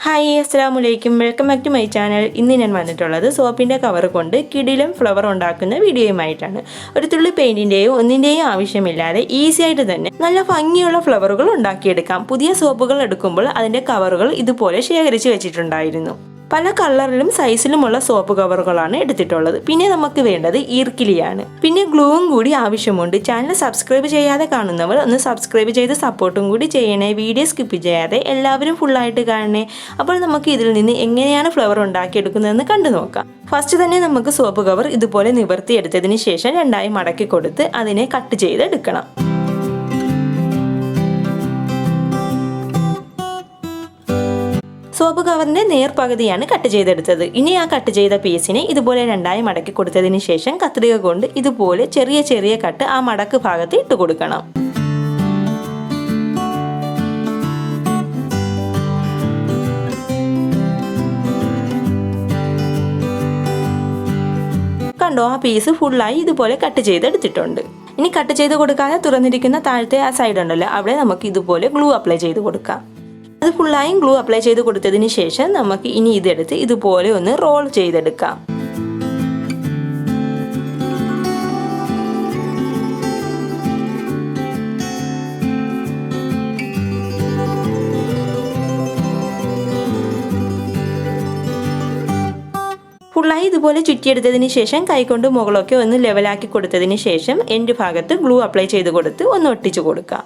Hi അസ്സാമലൈക്കും welcome back to my channel ഇന്ന് ഞാൻ വന്നിട്ടുള്ളത് സോപ്പിന്റെ കവർ കൊണ്ട് കിടിലും ഫ്ലവർ ഉണ്ടാക്കുന്ന വീഡിയോയുമായിട്ടാണ്. ഒരു തുള്ളി പെയിന്റിന്റെയോ ഒന്നിന്റെയോ ആവശ്യമില്ലാതെ ഈസി ആയിട്ട് തന്നെ നല്ല ഭംഗിയുള്ള ഫ്ലവറുകൾ ഉണ്ടാക്കിയെടുക്കാം. പുതിയ സോപ്പുകൾ എടുക്കുമ്പോൾ അതിന്റെ കവറുകൾ ഇതുപോലെ ശേഖരിച്ച് വെച്ചിട്ടുണ്ടായിരുന്നു. പല കളറിലും സൈസിലുമുള്ള സോപ്പ് കവറുകളാണ് എടുത്തിട്ടുള്ളത്. പിന്നെ നമുക്ക് വേണ്ടത് ഈർക്കിലിയാണ്. പിന്നെ ഗ്ലൂവും കൂടി ആവശ്യമുണ്ട്. ചാനൽ സബ്സ്ക്രൈബ് ചെയ്യാതെ കാണുന്നവർ ഒന്ന് സബ്സ്ക്രൈബ് ചെയ്ത് സപ്പോർട്ടും കൂടി ചെയ്യണേ. വീഡിയോ സ്കിപ്പ് ചെയ്യാതെ എല്ലാവരും ഫുള്ളായിട്ട് കാണണേ. അപ്പോൾ നമുക്ക് ഇതിൽ നിന്ന് എങ്ങനെയാണ് ഫ്ലവർ ഉണ്ടാക്കിയെടുക്കുന്നതെന്ന് കണ്ടു നോക്കാം. ഫസ്റ്റ് തന്നെ നമുക്ക് സോപ്പ് കവർ ഇതുപോലെ നിവർത്തിയെടുത്തതിന് ശേഷം രണ്ടായി മടക്കി കൊടുത്ത് അതിനെ കട്ട് ചെയ്തെടുക്കണം. സോപ്പ് കവറിന്റെ നേർപകുതിയാണ് കട്ട് ചെയ്തെടുത്തത്. ഇനി ആ കട്ട് ചെയ്ത പീസിനെ ഇതുപോലെ രണ്ടായി മടക്കി കൊടുത്തതിന് ശേഷം കത്രിക കൊണ്ട് ഇതുപോലെ ചെറിയ ചെറിയ കട്ട് ആ മടക്ക് ഭാഗത്ത് ഇട്ട് കൊടുക്കണം. കണ്ടോ ആ പീസ് ഫുള്ളായി ഇതുപോലെ കട്ട് ചെയ്തെടുത്തിട്ടുണ്ട്. ഇനി കട്ട് ചെയ്ത് കൊടുക്കാതെ തുറന്നിരിക്കുന്ന താഴത്തെ ആ സൈഡ് ഉണ്ടല്ലോ അവിടെ നമുക്ക് ഇതുപോലെ ഗ്ലൂ അപ്ലൈ ചെയ്ത് കൊടുക്കാം. അത് ഫുള്ളായും ഗ്ലൂ അപ്ലൈ ചെയ്ത് കൊടുത്തതിന് ശേഷം നമുക്ക് ഇനി ഇതെടുത്ത് ഇതുപോലെ ഒന്ന് റോൾ ചെയ്തെടുക്കാം. ഫുള്ളായി ഇതുപോലെ ചുറ്റിയെടുത്തതിന് ശേഷം കൈകൊണ്ട് മുകളൊക്കെ ഒന്ന് ലെവലാക്കി കൊടുത്തതിന് ശേഷം എന്റെ ഭാഗത്ത് ഗ്ലൂ അപ്ലൈ ചെയ്ത് കൊടുത്ത് ഒന്ന് ഒട്ടിച്ചു കൊടുക്കാം.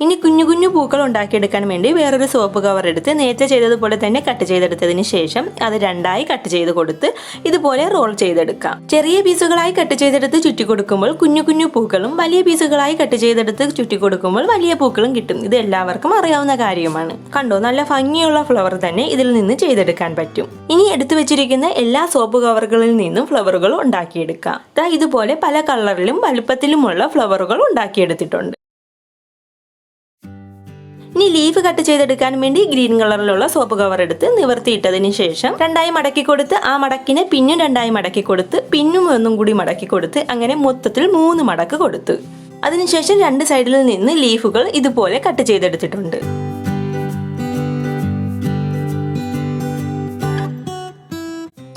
ഇനി കുഞ്ഞു കുഞ്ഞു പൂക്കൾ ഉണ്ടാക്കിയെടുക്കാൻ വേണ്ടി വേറൊരു സോപ്പ് കവർ എടുത്ത് നേരത്തെ ചെയ്തതുപോലെ തന്നെ കട്ട് ചെയ്തെടുത്തതിന് ശേഷം അത് രണ്ടായി കട്ട് ചെയ്ത് കൊടുത്ത് ഇതുപോലെ റോൾ ചെയ്തെടുക്കാം. ചെറിയ പീസുകളായി കട്ട് ചെയ്തെടുത്ത് ചുറ്റി കൊടുക്കുമ്പോൾ കുഞ്ഞു കുഞ്ഞു പൂക്കളും വലിയ പീസുകളായി കട്ട് ചെയ്തെടുത്ത് ചുറ്റി കൊടുക്കുമ്പോൾ വലിയ പൂക്കളും കിട്ടും. ഇത് എല്ലാവർക്കും അറിയാവുന്ന കാര്യമാണ്. കണ്ടോ? നല്ല ഭംഗിയുള്ള ഫ്ലവർ തന്നെ ഇതിൽ നിന്ന് ചെയ്തെടുക്കാൻ പറ്റും. ഇനി എടുത്തു വെച്ചിരിക്കുന്ന എല്ലാ സോപ്പ് കവറുകളിൽ നിന്നും ഫ്ലവറുകൾ ഉണ്ടാക്കിയെടുക്കാം. ഇതുപോലെ പല കളറിലും വലുപ്പത്തിലുമുള്ള ഫ്ലവറുകൾ ഉണ്ടാക്കിയെടുത്തിട്ടുണ്ട്. ഇനി ലീഫ് കട്ട് ചെയ്തെടുക്കാൻ വേണ്ടി ഗ്രീൻ കളറിലുള്ള സോപ്പ് കവർ എടുത്ത് നിവർത്തിയിട്ടതിന് ശേഷം രണ്ടായി മടക്കി കൊടുത്ത് ആ മടക്കിനെ പിന്നും രണ്ടായി മടക്കി കൊടുത്ത് പിന്നും ഒന്നും കൂടി മടക്കി കൊടുത്ത് അങ്ങനെ മൊത്തത്തിൽ മൂന്ന് മടക്ക് കൊടുത്തു. അതിനുശേഷം രണ്ട് സൈഡിൽ നിന്ന് ലീഫുകൾ ഇതുപോലെ കട്ട് ചെയ്തെടുത്തിട്ടുണ്ട്.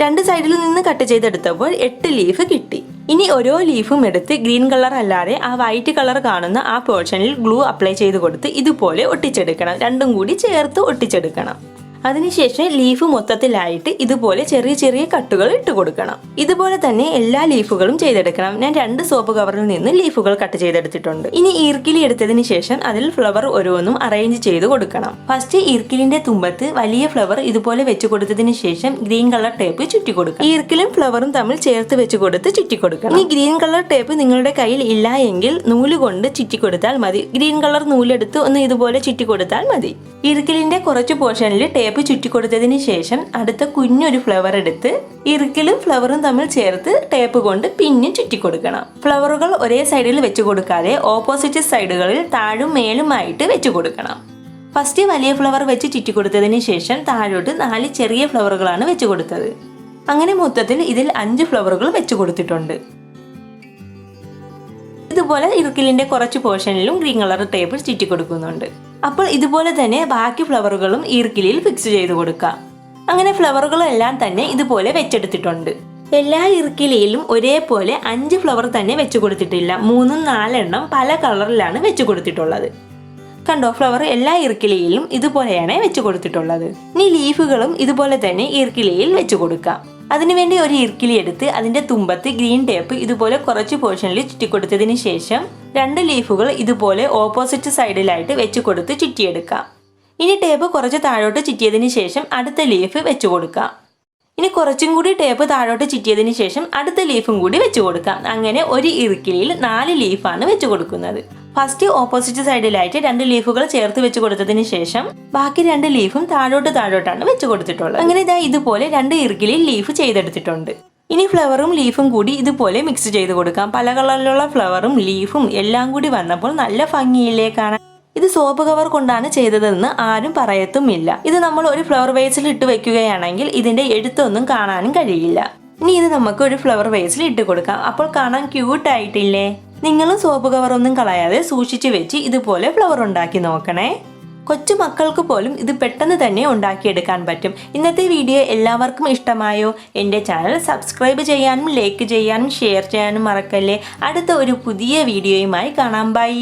രണ്ട് സൈഡിൽ നിന്ന് കട്ട് ചെയ്തെടുത്തപ്പോൾ എട്ട് ലീഫ് കിട്ടി. ഇനി ഓരോ ലീഫും എടുത്ത് ഗ്രീൻ കളർ അല്ലാതെ ആ വൈറ്റ് കളർ കാണുന്ന ആ പോർഷനിൽ ഗ്ലൂ അപ്ലൈ ചെയ്ത് കൊടുത്ത് ഇതുപോലെ ഒട്ടിച്ചെടുക്കണം. രണ്ടും കൂടി ചേർത്ത് ഒട്ടിച്ചെടുക്കണം. അതിനുശേഷം ലീഫ് മൊത്തത്തിലായിട്ട് ഇതുപോലെ ചെറിയ ചെറിയ കട്ടുകൾ ഇട്ട് കൊടുക്കണം. ഇതുപോലെ തന്നെ എല്ലാ ലീഫുകളും ചെയ്തെടുക്കണം. ഞാൻ രണ്ട് സോപ്പ് കവറിൽ നിന്ന് ലീഫുകൾ കട്ട് ചെയ്തെടുത്തിട്ടുണ്ട്. ഇനി ഈർക്കിലി എടുത്തതിന് ശേഷം അതിൽ ഫ്ലവർ ഓരോന്നും അറേഞ്ച് ചെയ്ത് കൊടുക്കണം. ഫസ്റ്റ് ഈർക്കിലിന്റെ തുമ്പത്ത് വലിയ ഫ്ലവർ ഇതുപോലെ വെച്ച് കൊടുത്തതിന് ശേഷം ഗ്രീൻ കളർ ടേപ്പ് ചുറ്റി കൊടുക്കണം. ഈർക്കിലും ഫ്ലവറും തമ്മിൽ ചേർത്ത് വെച്ച് കൊടുത്ത് ചുറ്റി കൊടുക്കണം. ഈ ഗ്രീൻ കളർ ടേപ്പ് നിങ്ങളുടെ കയ്യിൽ ഇല്ല എങ്കിൽ നൂൽ കൊണ്ട് ചുറ്റി കൊടുത്താൽ മതി. ഗ്രീൻ കളർ നൂലെടുത്ത് ഒന്ന് ഇതുപോലെ ചുറ്റി കൊടുത്താൽ മതി. ഈർക്കിലിന്റെ കുറച്ച് പോർഷനിൽ ടേപ്പ് ചുറ്റി കൊടുത്തതിന് ശേഷം അടുത്ത കുഞ്ഞൊരു ഫ്ലവർ എടുത്ത് ഇറുക്കിലും ഫ്ലവറും തമ്മിൽ ചേർത്ത് ടേപ്പ് കൊണ്ട് പിന്നും ചുറ്റി കൊടുക്കണം ഫ്ലവറുകൾ ഒരേ സൈഡിൽ വെച്ച് കൊടുക്കാതെ ഓപ്പോസിറ്റ് സൈഡുകളിൽ താഴും മേലുമായിട്ട് വെച്ച് കൊടുക്കണം. ഫസ്റ്റ് വലിയ ഫ്ലവർ വെച്ച് ചുറ്റി കൊടുത്തതിന് ശേഷം താഴോട്ട് നാല് ചെറിയ ഫ്ലവറുകളാണ് വെച്ച് കൊടുത്തത്. അങ്ങനെ മൊത്തത്തിൽ ഇതിൽ അഞ്ച് ഫ്ലവറുകൾ വെച്ച് കൊടുത്തിട്ടുണ്ട്. ഇതുപോലെ ഇറുക്കിലിന്റെ കുറച്ച് പോർഷനിലും ഗ്രീൻ കളർ ടേബിൾ ചുറ്റി കൊടുക്കുന്നുണ്ട് അപ്പോൾ ഇതുപോലെ തന്നെ ബാക്കി ഫ്ലവറുകളും ഈർക്കിലിൽ ഫിക്സ് ചെയ്ത് കൊടുക്കാം. അങ്ങനെ ഫ്ലവറുകളെല്ലാം തന്നെ ഇതുപോലെ വെച്ചെടുത്തിട്ടുണ്ട്. എല്ലാ ഇറുക്കിലയിലും ഒരേപോലെ അഞ്ച് ഫ്ലവർ തന്നെ വെച്ചു കൊടുത്തിട്ടില്ല. മൂന്നും നാലെണ്ണം പല കളറിലാണ് വെച്ചു കൊടുത്തിട്ടുള്ളത്. കണ്ടോ ഫ്ലവർ എല്ലാ ഇറുക്കിലയിലും ഇതുപോലെയാണ് വെച്ചു കൊടുത്തിട്ടുള്ളത്. ഇനി ലീഫുകളും ഇതുപോലെ തന്നെ ഇറുക്കിലയിൽ വെച്ചു കൊടുക്കാം. അതിനുവേണ്ടി ഒരു ഇർക്കിലി എടുത്ത് അതിന്റെ തുമ്പത്ത് ഗ്രീൻ ടേപ്പ് ഇതുപോലെ കുറച്ച് പോർഷനിൽ ചുറ്റിക്കൊടുത്തതിന് ശേഷം രണ്ട് ലീഫുകൾ ഇതുപോലെ ഓപ്പോസിറ്റ് സൈഡിലായിട്ട് വെച്ച് കൊടുത്ത് ചുറ്റിയെടുക്കാം. ഇനി ടേപ്പ് കുറച്ച് താഴോട്ട് ചുറ്റിയതിന് ശേഷം അടുത്ത ലീഫ് വെച്ചു കൊടുക്കാം. ഇനി കുറച്ചും കൂടി ടേപ്പ് താഴോട്ട് ചുറ്റിയതിന് ശേഷം അടുത്ത ലീഫും കൂടി വെച്ച് കൊടുക്കാം. അങ്ങനെ ഒരു ഇറുക്കിലിയിൽ നാല് ലീഫാണ് വെച്ച് കൊടുക്കുന്നത്. ഫസ്റ്റ് ഓപ്പോസിറ്റ് സൈഡിലായിട്ട് രണ്ട് ലീഫുകൾ ചേർത്ത് വെച്ച് കൊടുത്തതിന് ശേഷം ബാക്കി രണ്ട് ലീഫും താഴോട്ട് താഴോട്ടാണ് വെച്ച് കൊടുത്തിട്ടുള്ളത്. അങ്ങനെ ഇതാ ഇതുപോലെ രണ്ട് ഇറുക്കിലിൽ ലീഫ് ചെയ്തെടുത്തിട്ടുണ്ട്. ഇനി ഫ്ലവറും ലീഫും കൂടി ഇതുപോലെ മിക്സ് ചെയ്ത് കൊടുക്കാം. പല കളറിലുള്ള ഫ്ലവറും ലീഫും എല്ലാം കൂടി വന്നപ്പോൾ നല്ല ഭംഗിയില്ലേ കാണാൻ ഇത് സോപ്പ് കവർ കൊണ്ടാണ് ചെയ്തതെന്ന് ആരും പറയത്തുമില്ല. ഇത് നമ്മൾ ഒരു ഫ്ലവർ വേസിൽ ഇട്ട് വെക്കുകയാണെങ്കിൽ ഇതിന്റെ എഴുത്തൊന്നും കാണാനും കഴിയില്ല. ഇനി ഇത് നമുക്ക് ഒരു ഫ്ലവർ വേസിൽ ഇട്ട് കൊടുക്കാം. അപ്പോൾ കാണാൻ ക്യൂട്ട് ആയിട്ടില്ലേ? നിങ്ങളും സോപ്പ് കവർ ഒന്നും കളയാതെ സൂക്ഷിച്ചു വെച്ച് ഇതുപോലെ ഫ്ലവർ ഉണ്ടാക്കി നോക്കണേ. കൊച്ചു മക്കൾക്ക് പോലും ഇത് പെട്ടെന്ന് തന്നെ ഉണ്ടാക്കിയെടുക്കാൻ പറ്റും. ഇന്നത്തെ വീഡിയോ എല്ലാവർക്കും ഇഷ്ടമായോ? എന്റെ ചാനൽ സബ്സ്ക്രൈബ് ചെയ്യാനും ലൈക്ക് ചെയ്യാനും ഷെയർ ചെയ്യാനും മറക്കല്ലേ. അടുത്ത ഒരു പുതിയ വീഡിയോയുമായി കാണാം. ബൈ